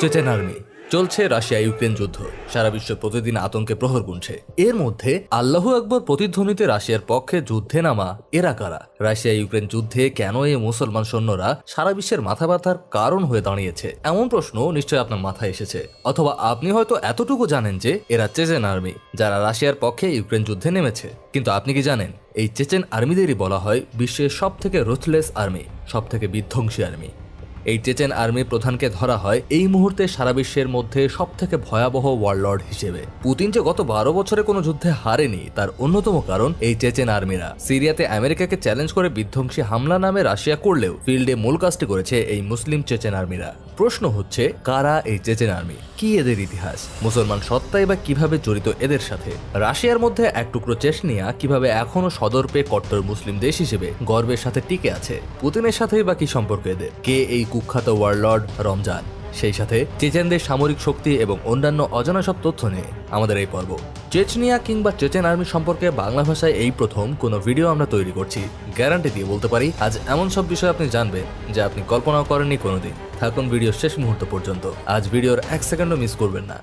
Chechen army. চলছে Russia Ukraine যুদ্ধ। সারা বিশ্ব প্রতিদিন আতঙ্কে প্রহর গুনছে। এর মধ্যে আল্লাহ আকবর প্রতিধ্বনিতে রাশিয়ার পক্ষে যুদ্ধে নামা এরা কারা? রাশিয়া ইউক্রেন যুদ্ধে কেন এই মুসলমান সৈন্যরা সারা বিশ্বের মাথা ব্যথার কারণ হয়ে দাঁড়িয়েছে? এমন প্রশ্ন নিশ্চয়ই আপনার মাথায় এসেছে। অথবা আপনি হয়তো এতটুকু জানেন যে এরা চেচেন আর্মি, যারা রাশিয়ার পক্ষে ইউক্রেন যুদ্ধে নেমেছে। কিন্তু আপনি কি জানেন? এই চেচেন আর্মিদেরই বলা হয় বিশ্বের সব থেকে রুথলেস আর্মি সব থেকে বিধ্বংসী আর্মি এই চেচেন আর্মি প্রধানকে ধরা হয় এই মুহূর্তে সারা বিশ্বের মধ্যে সব থেকে ভয়াবহ ওয়ার্ল্ড হিসেবে। পুতিন যে গত বারো বছরে কোনো যুদ্ধে হারেনি, তার অন্যতম কারণ এই চেচেন আর্মিরা সিরিয়াতে আমেরিকাকে চ্যালেঞ্জ করে বিধ্বংসী হামলা নামে রাশিয়া করলেও ফিল্ডে মূল কাজটি করেছে এই মুসলিম চেচেন আর্মিরা প্রশ্ন হচ্ছে, কারা এই চেচেন আর্মি? কি এদের ইতিহাস? মুসলমান সত্তাই বা কীভাবে জড়িত এদের সাথে? রাশিয়ার মধ্যে এক টুকরো চেচনিয়া কীভাবে এখনও সদর্পে কট্টর মুসলিম দেশ হিসেবে গর্বের সাথে টিকে আছে? পুতিনের সাথেই বা কি সম্পর্ক এদের? কে এই কুখ্যাত ওয়ার্লর্ড রমজান? সেই সাথে চেচেনদের সামরিক শক্তি এবং অন্যান্য অজানা সব তথ্য নিয়ে আমাদের এই পর্ব। চেচনিয়া কিংবা চেচেন আর্মি সম্পর্কে বাংলা ভাষায় এই প্রথম কোনো ভিডিও আমরা তৈরি করছি। গ্যারান্টি দিয়ে বলতে পারি, আজ এমন সব বিষয় আপনি জানবেন যা আপনি কল্পনাও করেননি কোনোদিন। থাকুন ভিডিও শেষ মুহূর্ত পর্যন্ত। আজ ভিডিওর এক সেকেন্ডও মিস করবেন না।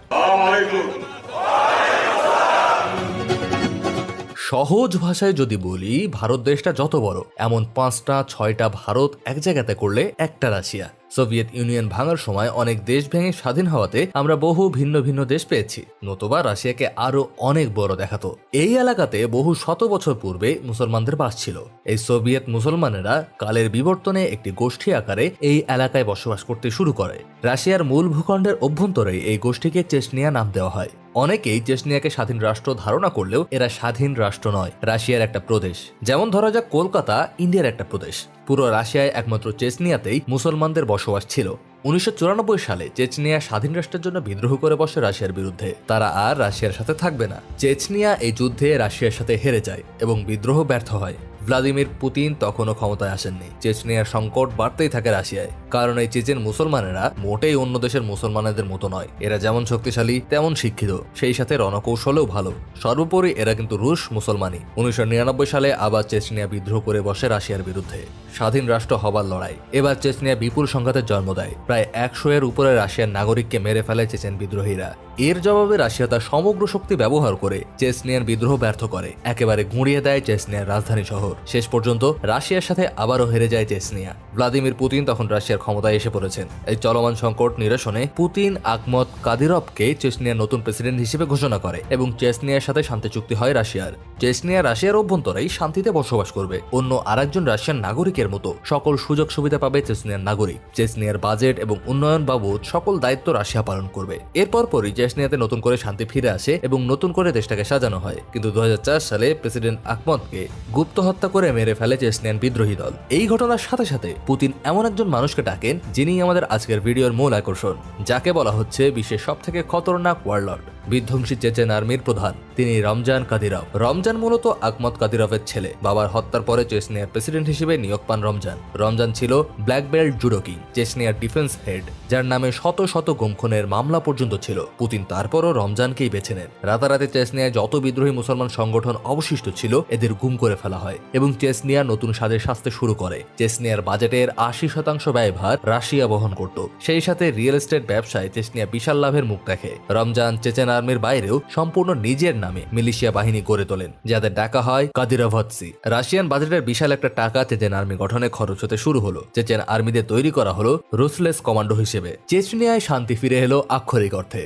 সহজ ভাষায় যদি বলি, ভারত দেশটা যত বড়, এমন পাঁচটা, ছয়টা ভারত এক জায়গাতে করলে একটা রাশিয়া। সোভিয়েত ইউনিয়ন ভাঙার সময় অনেক দেশ ভেঙে স্বাধীন হওয়াতে আমরা বহু ভিন্ন ভিন্ন দেশ পেয়েছি। নতুবা রাশিয়াকে আরও অনেক বড় দেখাতো। এই এলাকাতে বহু শত বছর পূর্বে মুসলমানদের বাস ছিল। এই সোভিয়েত মুসলমানেরা কালের বিবর্তনে একটি গোষ্ঠী আকারে এই এলাকায় বসবাস করতে শুরু করে। রাশিয়ার মূল ভূখণ্ডের অভ্যন্তরে এই গোষ্ঠীকে চেসনিয়া নাম দেওয়া হয়। অনেকেই চেসনিয়াকে স্বাধীন রাষ্ট্র ধারণা করলেও এরা স্বাধীন রাষ্ট্র নয়, রাশিয়ার একটা প্রদেশ। যেমন ধরা যাক কলকাতা, ইন্ডিয়ার একটা প্রদেশ। পুরো রাশিয়ায় একমাত্র চেচনিয়াতেই মুসলমানদের বসবাস ছিল। উনিশশো চুরানব্বই সালে চেচনিয়া স্বাধীন রাষ্ট্রের জন্য বিদ্রোহ করে বসে রাশিয়ার বিরুদ্ধে। তারা আর রাশিয়ার সাথে থাকবে না। চেচনিয়া এই যুদ্ধে রাশিয়ার সাথে হেরে যায় এবং বিদ্রোহ ব্যর্থ হয়। ভ্লাদিমির পুতিন তখনও ক্ষমতায় আসেননি। চেচনিয়ার সংকট বাড়তেই থাকে রাশিয়ায়। কারণ এই চেচেন মুসলমানেরা মোটেই অন্য দেশের মুসলমানদের মতো নয়। এরা যেমন শক্তিশালী, তেমন শিক্ষিত। সেই সাথে রণকৌশলেও ভালো। সর্বোপরি এরা কিন্তু রুশ মুসলমানই। উনিশশো নিরানব্বই সালে আবার চেচনিয়া বিদ্রোহ করে বসে রাশিয়ার বিরুদ্ধে। স্বাধীন রাষ্ট্র হবার লড়াই। এবার চেচনিয়া বিপুল সংঘাতের জন্ম দেয়। প্রায় একশো এর উপরে রাশিয়ার নাগরিককে মেরে ফেলে চেচেন বিদ্রোহীরা। এর জবাবে রাশিয়া তার সমগ্র শক্তি ব্যবহার করে চেচনিয়ার বিদ্রোহ ব্যর্থ করে, একেবারে গুঁড়িয়ে দেয় চেচনিয়ার রাজধানী শহর। শেষ পর্যন্ত রাশিয়ার সাথে আবারও হেরে যায় চেচনিয়া ভ্লাদিমির পুতিন তখন রাশিয়ার ক্ষমতায় এসে পড়েছেন। এই চলমান সংকট নিরসনে পুতিন আকমত কাদিরভকে চেচনিয়ার নতুন প্রেসিডেন্ট হিসেবে ঘোষণা করে এবং চেচনিয়ার সাথে শান্তি চুক্তি হয় রাশিয়ার। চেচনিয়া রাশিয়ার অভ্যন্তরেই শান্তিতে বসবাস করবে। অন্য আরেকজন রাশিয়ান নাগরিকের মতো সকল সুযোগ সুবিধা পাবে চেচনিয়ার নাগরিক। চেচনিয়ার বাজেট এবং উন্নয়ন বাবদ সকল দায়িত্ব রাশিয়া পালন করবে। এরপর পরই চেচনিয়াতে নতুন করে শান্তি ফিরে আসে এবং নতুন করে দেশটাকে সাজানো হয়। কিন্তু দু হাজার চার সালে প্রেসিডেন্ট আকমদকে গুপ্ত হত্যা করে মেরে ফেলে চেচনিয়ান বিদ্রোহী দল। এই ঘটনার সাথে সাথে পুতিন এমন একজন মানুষকে ডাকেন যিনি আমাদের আজকের ভিডিওর মূল আকর্ষণ, যাকে বলা হচ্ছে বিশ্বের সব থেকে খতরনাক ওয়ার্লড বিধ্বংসী চেচেন আর্মির প্রধান। তিনি রমজান কাদিরভ রমজান মূলত আকমত কাদিরভের ছেলে। বাবার হত্যার পরে চেসনিয়ার প্রেসিডেন্ট হিসেবে নিয়োগ পান রমজান। রমজান ছিল ব্ল্যাক বেল্ট জুডো কিং চেসনিয়ার ডিফেন্স হেড, যার নামে শত শত গুমখুনের মামলা পর্যন্ত ছিল। পুতিন তারপরও রমজানকেই বেছে নেন। রাতারাতি চেসনিয়ায় যত বিদ্রোহী মুসলমান সংগঠন অবশিষ্ট ছিল, এদের গুম করে ফেলা হয় এবং চেসনিয়া নতুন সাজে সাজতে শুরু করে। চেসনিয়ার বাজেটের আশি শতাংশ ব্যয়ভার রাশিয়া বহন করত। সেই সাথে রিয়েল এস্টেট ব্যবসায় চেসনিয়া বিশাল লাভের মুখ দেখে। রমজান, চেচেন আর্মির বাইরেও সম্পূর্ণ নিজের নামে মিলিশিয়া বাহিনী গড়ে তোলেন, যাদের ডাকা হয় কাদিরাভৎসি। রাশিয়ান বাজেটের বিশাল একটা টাকা চেচেন আর্মি গঠনে খরচ হতে শুরু হলো। চেচেন আর্মিদের তৈরি করা হলো রুসলেস কমান্ডো হিসেবে। চেচনিয়ায় শান্তি ফিরে এলো আক্ষরিক অর্থে।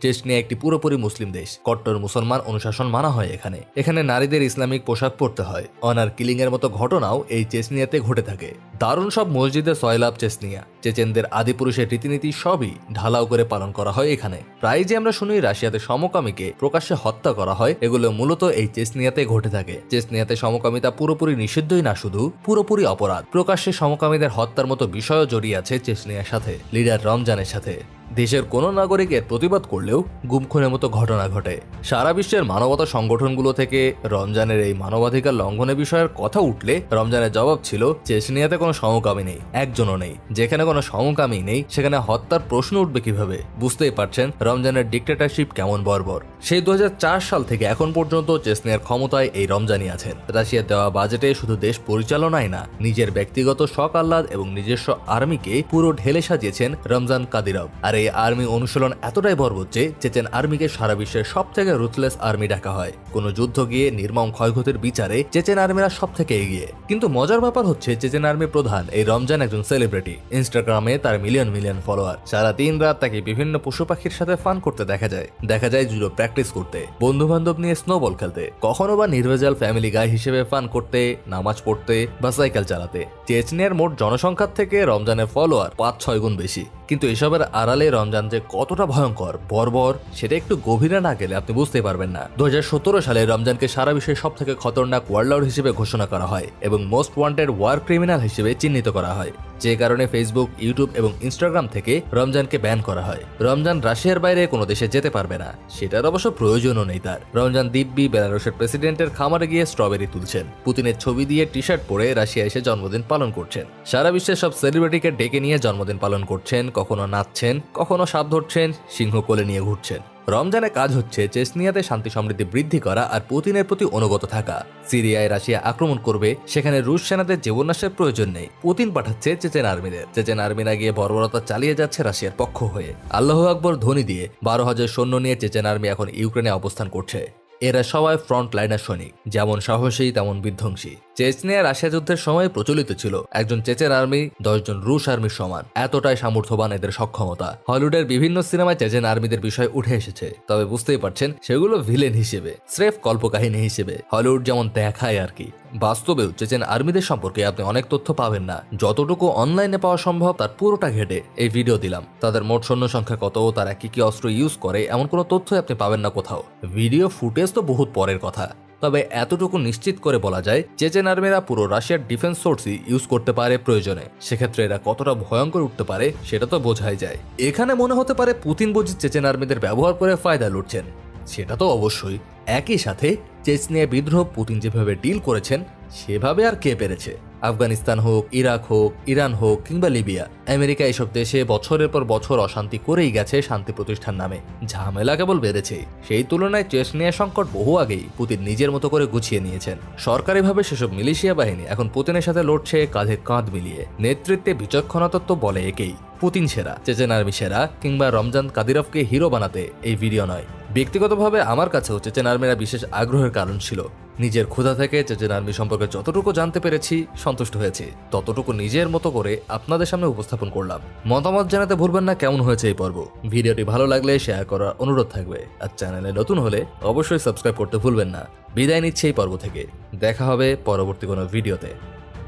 চেচনিয়া একটি পুরোপুরি মুসলিম দেশ। কট্টর মুসলমান অনুশাসন মানা হয় এখানে। এখানে নারীদের ইসলামিক পোশাক পরতে হয়। অনার কিলিং এর মতো ঘটনাও এই চেচনিয়াতে ঘটে থাকে। দারুণ সব মসজিদে সয়লাভ চেচনিয়া চেচেনদের আদিপুরুষের রীতিনীতি সবই ঢালাও করে পালন করা হয় এখানে। প্রায় যে আমরা শুনি, রাশিয়াতে সমকামীকে প্রকাশ্যে হত্যা করা হয়, এগুলো মূলত এই চেচনিয়াতে ঘটে থাকে। চেচনিয়াতে সমকামিতা পুরোপুরি নিষিদ্ধই না শুধু, পুরোপুরি অপরাধ। প্রকাশ্যে সমকামীদের হত্যার মতো বিষয়ও জড়িয়ে আছে চেচনিয়ার সাথে, লিডার রমজানের সাথে। দেশের কোনো নাগরিকের প্রতিবাদ করলেও গুমখুনের মতো ঘটনা ঘটে। সারা বিশ্বের মানবতা সংগঠনগুলো থেকে রমজানের এই মানবাধিকার লঙ্ঘনের বিষয়ের কথা উঠলে রমজানের জবাব ছিল, চেচনিয়াতে কোনো সমকামী নেই, একজনও নেই। যেখানে কোনো সমকামী নেই, সেখানে হত্যার প্রশ্ন উঠবে কীভাবে? বুঝতেই পারছেন রমজানের ডিক্টেটারশিপ কেমন বর্বর। সেই দু হাজার চার সাল থেকে এখন পর্যন্ত চেসনিয়ার ক্ষমতায় এই রমজানি আছেন। রাশিয়ার দেওয়া বাজেটে শুধু দেশ পরিচালনায় না, নিজের ব্যক্তিগত শখ আহ্লাদ এবং নিজস্ব আর্মিকে পুরো ঢেলে সাজিয়েছেন রমজান কাদিরভ। আর এই আর্মি অনুশীলন এতটাই বর্বর যে চেচেন আর্মিকে সারা বিশ্বের সব থেকে রুথলেস আর্মি ডাকা হয়। কোনো যুদ্ধ গিয়ে নির্মম ক্ষয়ক্ষতির বিচারে চেচেন আর্মিরা সব থেকে এগিয়ে। কিন্তু মজার ব্যাপার হচ্ছে চেচেন আর্মি প্রধান এই রমজান একজন সেলিব্রিটি ইনস্টাগ্রামে তার মিলিয়ন মিলিয়ন ফলোয়ার সারা দিন রাত তাকে বিভিন্ন পশু পাখির সাথে ফান করতে দেখা যায়। দেখা যায় জুডো প্র্যাকটিস করতে বন্ধু বান্ধব নিয়ে স্নোবল খেলতে, কখনো বা নির্ভেজাল ফ্যামিলি গাই হিসেবে ফান করতে, নামাজ পড়তে বা সাইকেল চালাতে। চেচনিয়ার মোট জনসংখ্যার থেকে রমজানের ফলোয়ার পাঁচ ছয় গুণ বেশি। কিন্তু এসবের আড়ালে রমজান যে কতটা ভয়ঙ্কর, বর্বর, সেটা একটু গভীরে না গেলে আপনি বুঝতে পারবেন না। দু হাজার সতেরো সালে রমজানকে সারা বিশ্বের সব থেকে খতরনাক ওয়ার্ল্ড হিসেবে ঘোষণা করা হয় এবং মোস্ট ওয়ান্টেড ওয়ার ক্রিমিনাল হিসেবে চিহ্নিত করা হয়। যে কারণে ফেসবুক ইউটিউব এবং ইনস্টাগ্রাম থেকে রমজানকে ব্যান করা হয়। রমজান রাশিয়ার বাইরে কোনো দেশে যেতে পারবে না। সেটার অবশ্য প্রয়োজনও নেই তার। রমজান দিব্যি বেলারুশের প্রেসিডেন্টের খামারে গিয়ে স্ট্রবেরি তুলছেন। পুতিনের ছবি দিয়ে টি শার্ট পরে রাশিয়া এসে জন্মদিন পালন করছেন। সারা বিশ্বের সব সেলিব্রিটিকে ডেকে নিয়ে জন্মদিন পালন করছেন, কখনো নাচছেন, কখনো সাপ ধরছেন, সিংহ কোলে নিয়ে ঘুরছেন। রমজানে কাজ হচ্ছে চেসনিয়াতে শান্তি সমৃদ্ধি বৃদ্ধি করা আর পুতিনের প্রতি অনুগত থাকা। সিরিয়ায় রাশিয়া আক্রমণ করবে, সেখানে রুশ সেনাদের জীবনাশের প্রয়োজন নেই। পুতিন পাঠাচ্ছে চেচেন আর্মিদের। চেচেন আর্মিরা গিয়ে বর্বরতা চালিয়ে যাচ্ছে রাশিয়ার পক্ষ হয়ে। আল্লাহ আকবর ধ্বনি দিয়ে বারো হাজার সৈন্য নিয়ে চেচেন আর্মি এখন ইউক্রেনে অবস্থান করছে। এরা সবাই ফ্রন্ট লাইনার সৈনিক। যেমন সাহসী, তেমন বিধ্বংসী। চেচনিয়া রাশিয়া যুদ্ধের সময় প্রচলিত ছিল। একজন চেচেন আর্মি, দশজন রুশ আর্মির সমান। এতটাই সামর্থ্যবান এদের সক্ষমতা। হলিউডের বিভিন্ন সিনেমায় চেচেন আর্মিদের বিষয় উঠে এসেছে। তবে বুঝতেই পারছেন, সেগুলো ভিলেন হিসেবে, স্রেফ কল্পকাহিনী হিসেবে। হলিউড যেমন দেখায় আর কি। বাস্তবেও চেচেন আর্মিদের সম্পর্কে আপনি অনেক তথ্য পাবেন না। যতটুকু অনলাইনে পাওয়া সম্ভব, তার পুরোটা ঘেটে এই ভিডিও দিলাম। তাদের মোট সৈন্য সংখ্যা কত তারা কি কি অস্ত্র ইউজ করে, এমন কোনো তথ্যই আপনি পাবেন না কোথাও। ভিডিও ফুটেজ তো বহুত পরের কথা। তবে এতটুকু নিশ্চিত করে বলা যায় চেচেন আর্মিরা পুরো রাশিয়ার ডিফেন্স সোর্সই ইউজ করতে পারে প্রয়োজনে। সেক্ষেত্রে এরা কতটা ভয়ঙ্কর উঠতে পারে, সেটা তো বোঝাই যায়। এখানে মনে হতে পারে পুতিন বুঝি চেচেন আর্মিদের ব্যবহার করে ফায়দা লুটছেন। সেটা তো অবশ্যই। একই সাথে চেচনিয়া বিদ্রোহ পুতিন যেভাবে ডিল করেছেন সেভাবে আর কে পেরেছে? আফগানিস্তান হোক, ইরাক হোক, ইরান হোক কিংবা লিবিয়া, আমেরিকা এসব দেশে বছরের পর বছর অশান্তি করেই গেছে শান্তি প্রতিষ্ঠান নামে। ঝামেলা কেবল বেড়েছে। সেই তুলনায় চেচনিয়া সংকট বহু আগেই পুতিন নিজের মতো করে গুছিয়ে নিয়েছেন। সরকারিভাবে সেসব মিলিশিয়া বাহিনী এখন পুতিনের সাথে লড়ছে কাঁধে কাঁধ মিলিয়ে। নেতৃত্বে বিচক্ষণতত্ত্ব বলে একেই। পুতিন সেরা, চেচেন আর্মি সেরা কিংবা রমজান কাদিরভকে হিরো বানাতে এই ভিডিও নয়। ব্যক্তিগতভাবে আমার কাছেও চেচেন আর্মিরা বিশেষ আগ্রহের কারণ ছিল। নিজের ক্ষুধা থেকে চেচেন আর্মি সম্পর্কে যতটুকু জানতে পেরেছি, সন্তুষ্ট হয়েছি। ততটুকু নিজের মতো করে আপনাদের সামনে উপস্থাপন করলাম। মতামত জানাতে ভুলবেন না, কেমন হয়েছে এই পর্ব? ভিডিওটি ভালো লাগলে শেয়ার করার অনুরোধ থাকবে। আর চ্যানেলে নতুন হলে অবশ্যই সাবস্ক্রাইব করতে ভুলবেন না। বিদায় নিচ্ছে এই পর্ব থেকে। দেখা হবে পরবর্তী কোনো ভিডিওতে।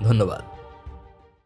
ধন্যবাদ।